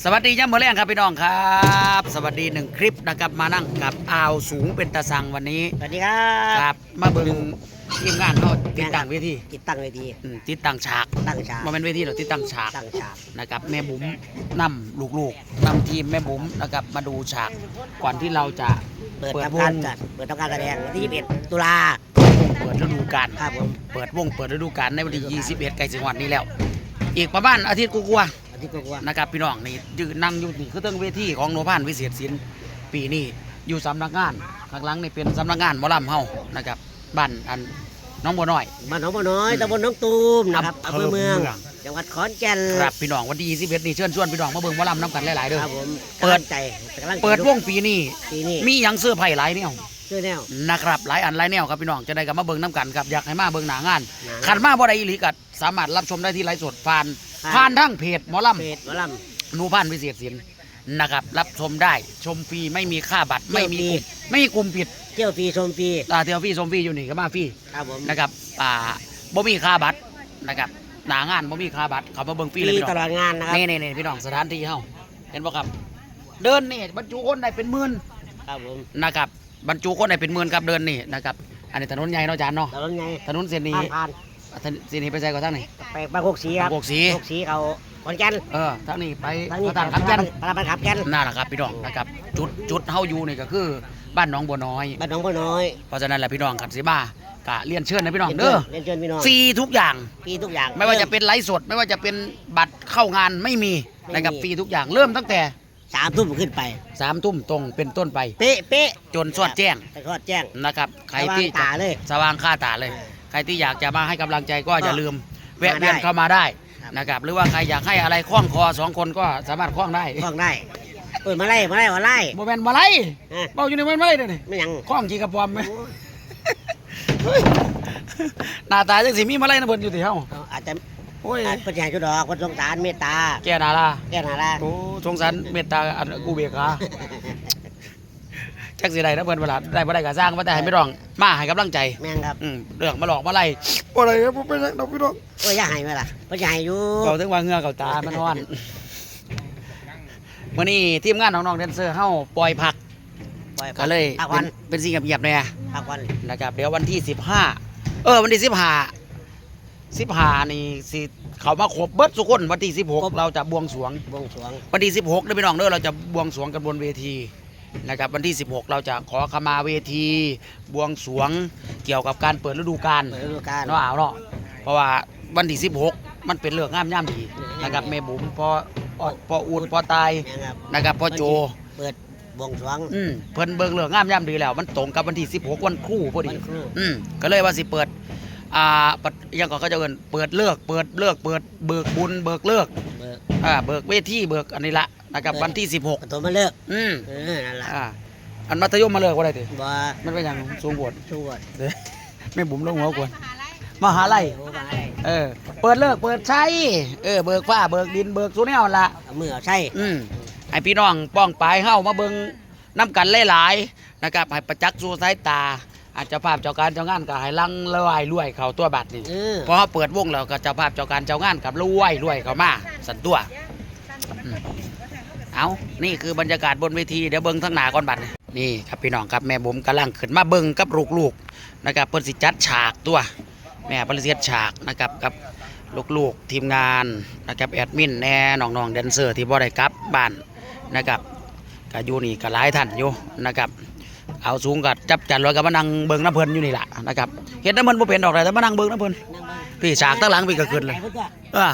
สวัสดีย่ำมือแรงครับพี่น้องครับ สวัสดีหนึ่งคลิปนะครับมานั่งกับอ่าวสูงเป็นตะสังวันนี้สวัสดีครัครับ บมาเบิ่งทีมงานเขาติดตั้งเวทีติดตั้งเวทีอืมติดตั้งฉากตั้งฉากมาเป็นเวทีหรอกติดตั้งฉากตั้งฉากนะครับแม่บุ๋มนำลูกๆนำทีมแม่บุ๋มนะครับมาดูฉากก่อนที่เราจะเปิดเปิดทำการวงจัดเปิดทำการแสดงวันที่21ตุลา เปิดฤดูกาลครับผม เปิดวงเปิดฤดูกาลในวันที่21ใกล้สิงหวัดนี้แล้ว อีกประมาณอาทิตย์กว่าๆ วันที่กว่านะครับพี่น้องนี่ยืนนั่งอยู่นี่คือเตั้งเวทีของโนพานวิเศษศิลป์ปีนี้อยู่สำนักงานข้างหลังนี่เป็นสำนักงานหมอลำเฮานะครับบ้านอันน้องบัวน้อย บ้านหนองบัวน้อยตำบลหน้องตูมนะครับอำอำเภเภออเมืเมืออง ง จังหวัดขอนแก่นครับพี่น้องวันที่21นี่เชิญชวนพี่น้องมาเบิ่งหมอลำน้ำกันหลายๆเด้อครับผมเปิด กำลังใจกำลังใจเปิดวงปีนี้ปีนี้มีหยังเสื้อไผ่หลายแนวชื่อแนว นะครับหลายอันหลายแนวครับพี่น้องจะได้กับมาเบิ่งน้ำกันครับอยากให้มาเบิ่งหนางานหนางาน ขันมาบ่ได้อีหลีกัดสามารถรับชมได้ที่ไลฟ์สดผ่านครับ ผ่านทั้งเพจหมอลำเพจหมอลหนูพานวิเศษศิลป์นะครับ รับชมได้ชมฟรีไม่มีค่าบัตรเที่ไม่ยวมีฟรีกลุ่มไม่มีกลุ่มผิดำเที่ยวฟรีชมฟรีตาเที่ยวฟรีชมฟรีอยู่นี่ก็มาฟรีครับผมนะครับอ่าบ่มีค่าบัตรนะครับหนางานบ่มีค่าบัตรเขามาเบิ่งฟฟรีรีเลยพี่ตน้ลองอดงานนะครับนี่นี่นี่พี่น้องสถานที่เฮาเห็นบ่ครับ เดินนี่บรรจุคนได้เป็นหมื่นครับผมนะครับบรรจุคนได้เป็นหมื่นครับเดินนี่นะครับอันนี้ถนนใหญ่เนาะอาจารย์เนาะตลอดไงถนนเส้นนี้ ผ่านผ่านถนนเส้นนี้ไปใส่ก่อนทางไหนไปบ้านโคกสีครับโคกศรีโคกสีเขาขอนแก่นเออทางนี้ไปทางนี้พระต่างคำจันทน์พระบ้านขับแก่นนั่นแหละครับพี่น้องนะครับจุดจุดเฮาอยู่นี่ก็คือบ้านหนองบัวน้อย บ้านหนองบัวน้อยเพราะฉะนั้นแหละพี่น้องกันสิบ้ากะเรียนเชิญนะพี่น้องเด้อเรียนเชิญพี่น้องฟรีทุกอย่าง ฟรีทุกอย่าง ไม่ว่าจะเป็นไลฟ์สด ไม่ว่าจะเป็นบัตรเข้างานไม่มีไม่มี นะครับฟรีทุกอย่างเริ่มตั้งแต่สามทุ่มขึ้นไปสามทุ่มตรงเป็นต้นไป เป๊ะเป๊ะจนสวดแจ้งไปทอดแจ้งนะครับใครสว่างที่ตาเลย สว่างค่าตาเลย ใครที่อยากจะมาให้กำลังใจก็อย่าลืมมาแวะเวียนได้เข้ามาได้ครับ นะครับ หรือว่าใครอยากให้อะไรคล้องคอสองคนก็สามารถคล้องได้คล้องได้เปิดมาไล่มาไล่มาไล่โมเมนมาไล่ฮะเบาอยู่ในโมเมนมาไล่เด้อนี่ไม่หยังคล้องกี่กระปอมไหมเฮ้ยหน้าตาจังสิมีมาไล่นะเพิ่นอยู่ที่เฮาเอาอาจจะโอ้ยอาจเป็นใหญ่จุดดอกคนสงสารเมตตาแกนาล่ะแก้หนาละโอ้สงสารเมตตาอันกูเบกา จักสิได้นะเพิ่นเวลาได้บ่ได้ก็สร้างว่าแต่ให้ไม่ร้องมาให้กำลังใจแม่งครับอืมเรื่องมาหลอกมาไล่บ่ได้ครับผมไปจักดอกพี่น้องโอ้ยอย่าให้ไหมล่ะเป็นใหญ่อยู่เขาถึงว่าเหงื่อเขาตามันร้อนมื้อนี้ทีมงานน้องๆแดนเซอร์เฮาปล่อยผักปล่อยก็เลยพักเป็วันนเป็นสิ่งเงียบๆแน่พักวันนะครับเดี๋ยววันที่ 15 เออวันที่ 15 15นี่สิเขามาครบเบิดทุกคนวันที่ 16 เราจะบวงสรวง บวงสรวงวันที่16เด้อพี่น้องเด้อเราจะบวงสรวงกันบนเวที นะครับวันที่ 16 เราจะขอขมาเวทีบวงสรวงเกี่ยวกับการเปิดฤดูกาลเปิดฤดูกาล เนาะเอาเนาะเพราะว่าวันที่ 16 มันเป็นเรื่องงามย่ำดีนะครับแม่บุ๋มพออพออูดพอตายแม่งครับนะครับพอโจ เปิดบวงสรวง อืมเพิ่นเบิ่งเรื่องงามย่ำดีแล้ว มันตรงกับวันที่ 16 วันครูพอดีวันครู อืมก็เลยว่าสิเปิดอ่าปัดอิหยังก็เขาจะเอิ้นเปิดเลิกเปิดเลิกเปิดเบิกบุญเบิกเลิกเบิกอ่าเบิกเวทีเบิกอันนี้ละ นะครับวันที่ 16ประตูมาเลิกอืมเออนั่นแหละอ่าอันมัธยมมาเลิกว่าไรติบ่มันเป็นอย่างสูงบดชวดเด้ไม่บุ๋มลงหัวกวนมหาลัยโอ้มาอะไรเออ เปิดเลิกเปิดใช้เออเบิกฟ้าเบิกดินเบิกสุนแนวละเอามือเอาใช่อืมให้พี่น้องป้องปลายเฮามาเบิ่งน้ำกันหลายๆนะครับให้ประจักษ์สู่สายตา อาจจะภาพเจ้าการเจ้างานก็ให้ลังลอยรวยเข้าตัวบัตรนี่เออ พอเปิดวงแล้วก็เจ้าภาพเจ้าการเจ้างานกับรวยรวยเข้ามาสันตัวอืม เอานี่คือบรรยากาศบนเวทีเดี๋ยวเบิ่งทั้งหนาก่อนบัตรนี่ครับพี่น้องครับแม่บุ๋มกำลังขึ้นมาเบิ่งกับลูกๆนะครับเพิ่นสิจัดฉากตัว แม่ปริเสียฉากนะครับกับลูกๆทีมงานนะครับแอดมินแน่น้องๆแดนเซอร์ที่บ่ได้กลับบ้านนะครับก็อยู่นี่ก็หลายท่านอยู่นะครับเอาสูงกับจับจันไว้กับมานั่งเบิ่งน้ำเพลินอยู่นี่แหละนะครับเห็นน้ำเพลินบ่เป็นดอกเลยแต่มานั่งเบิ่งน้ำเพลินพี่ฉากตั้งหลังพี่ก็ขึ้นเลยไปพิ่นก็เออ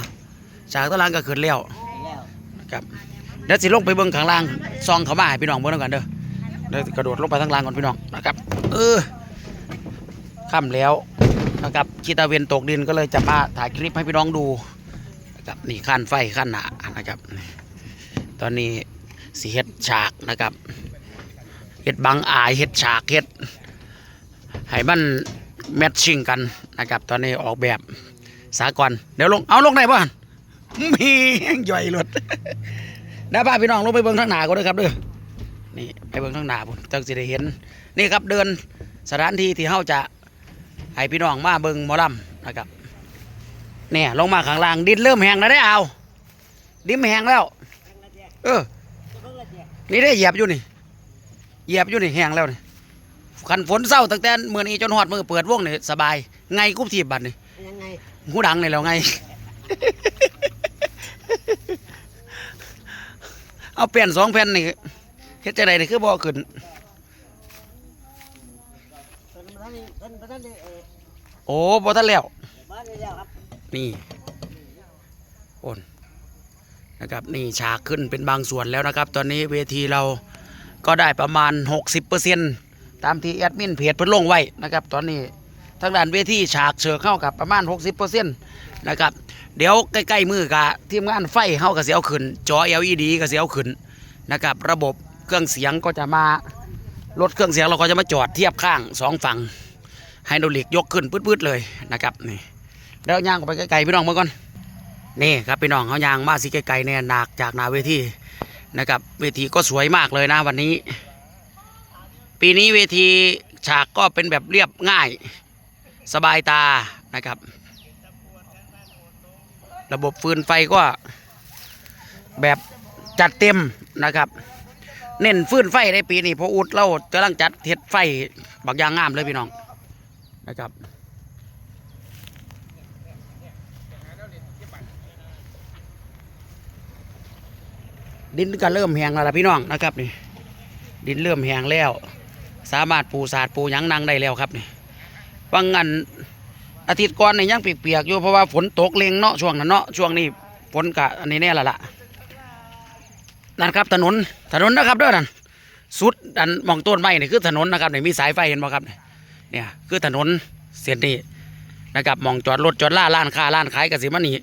ฉากตั้งหลังก็ขึ้นแล้วนะครับ เดี๋ยวสิลงไปเบิ่งข้างล่างซองเขามาให้พี่น้องเบิ่งแล้วกันเด้อเดี๋ยวกระโดดลงไปข้างล่างก่อนพี่น้องนะครับ เออค่ำแล้วนะครับกีตาเวนตกดินก็เลยจะมาถ่ายคลิปให้พี่น้องดูนะครับนี่ขั้นไฟขั้นหนานะครับ ตอนนี้สีเฮ็ดฉากนะครับเฮ็ดบังอายเฮ็ดฉากเฮ็ดให้มันแมทชิ่งกันนะครับ ตอนนี้ออกแบบสากลเดี๋ยวลงเอาลงได้ป่ะมีแห้งย่อยหลด ดี๋ยวพาพี่น้องลงไปเบิ่งทางหนาก่อนนะครับเด้อนี่ไปเบิ่งทางหนาพุ่นจังสิได้เห็นนี่ครับเดินสถานที่ที่เฮาจะให้พี่น้องมาเบิ่งหมอลำนะครับเนี่ยลงมาข้างล่างดินเริ่มแห้งแล้วได้อเอาดินแห้งแล้ว เออนี่ได้เหยียบอยู่นี่เหยียบอยู่นี่แห้งแล้วนี่คันฝนเศร้าตั้งแต่มื้อนี้จนฮอดมื้อเปิดวงนี่สบายไงกุบทีบบัดนี่ยังไงหูดังนี่แล้วไง เอาแผ่นสองแผ่นนี่เฮ็ดจังไดนี่คือบ่ขึ้นเพิ่นบ่ทันได้เพิ่นบ่ทันได้เอ่อโอ้บ่ทันแล้วบ้านแล้วนี่โอนนะครับนี่ฉากขึ้นเป็นบางส่วนแล้วนะครับ ตอนนี้เวทีเราก็ได้ประมาณ 60%ตามที่แอดมินเพจเพิ่นลงไว้นะครับ ตอนนี้ ทางด้านเวทีฉากเชือเข้ากับประมาณ 60%นะครับ เดี๋ยวใกล้ๆมือกะทีมงานไฟเข้ากับเสียวขึ้น จอ LED ก็เสียวขึ้นนะครับ ระบบเครื่องเสียงก็จะมารถเครื่องเสียงเราก็จะมาจอดเทียบข้างสองฝั่งไฮดรอลิกยกขึ้นปื๊ดๆเลยนะครับนี่เดี๋ยวย่างไปไกลๆพี่น้องมื่อก่อนนี่ครับพี่น้องเขาย่างมาสิไกลๆเนี่ยหนักจากนาเวทีนะครับเวทีก็สวยมากเลยนะวันนี้ ปีนี้เวทีฉากก็เป็นแบบเรียบง่าย สบายตานะครับ ระบบฟืนไฟก็แบบจัดเต็มนะครับ เน้นฟืนไฟในปีนี้เพราะอุดเรากำลังจัดเท็ดไฟบักยางงามเลยพี่น้องนะครับดินก็เริ่มแห้งแล้วล่ะพี่น้องนะครับนี่ดินเริ่มแห้งแล้ว สามารถปูสาดปูยังนางได้แล้วครับนี่ บางอันอาทิตย์ก่อนในี่ยังเปียกๆอยู่เพราะว่าฝนตกเลงเนาะช่วงนั้นเนาะช่วงนี้ฝนกะอันนี้แน่ละล่ะนั่นครับถนนถนนนะครับด้อนั่นสุดอันมองต้นไม้นี่คือถนนนะครับนี่มีสายไฟเห็นบ่ครับเนี่ยคือถนนเส้นนี้นะครับมองจอดรถจอดล่าร้านค้าร้านขายกสิมันนี่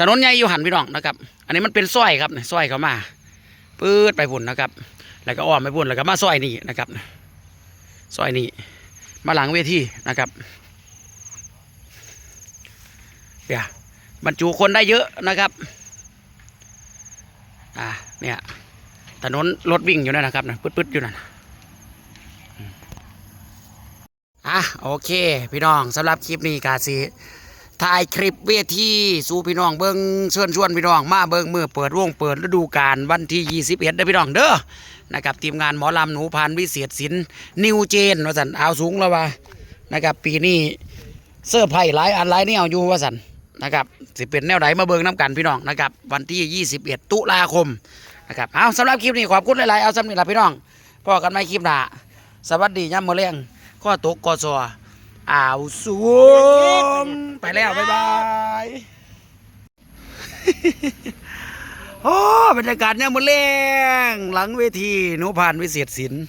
ถนนใหญ่อยู่หันพี่น้องนะครับ อันนี้มันเป็นซอยครับนี่ซอยเข้ามาปืดไปพุ่นนะครับ แล้วก็อ้อมไปพุ่นแล้วก็มาซอยนี่นะครับซอยนี่ มาหลังเวทีนะครับเดี๋ยวบรรจุคนได้เยอะนะครับอ่าเนี่ยถนนรถวิ่งอยู่นั่นนะครับนะปืดๆอยู่นั่นอะโอเค พี่น้องสำหรับคลิปนี้กาซี ถ่ายคลิปเวทีสู่พี่น้องเบิงเชิญชวนพี่น้องมาเบิงมือเปิดวงเปิดฤดูกาลวันที่21เด้อพี่น้องเด้อนะครับทีมงานหมอลำหนูพานวิเศษศิลป์นิวเจนวสันเอาสูงแล้วว่านะครับปีนี้เสื้อไผ่หลายอันหลายแนวอยู่วสันนะครับสิเป็นแนวไหนมาเบิงน้ำกันพี่น้องนะครับวันที่ 21 ตุลาคมนะครับเอาสำหรับคลิปนี้ขอบคุณหลายๆเอาสำหรับพี่น้องพอกันไม่คลิปหน้าสวัสดีย่ำมือเลี้ยงข้อตกกอซอ อ้าวสูงไปแล้วบ๊ายบายโอ้บรรยากาศเนี่ยามมือเลี้ยงหลังเวทีหนูผ่านวิเศษศิลป์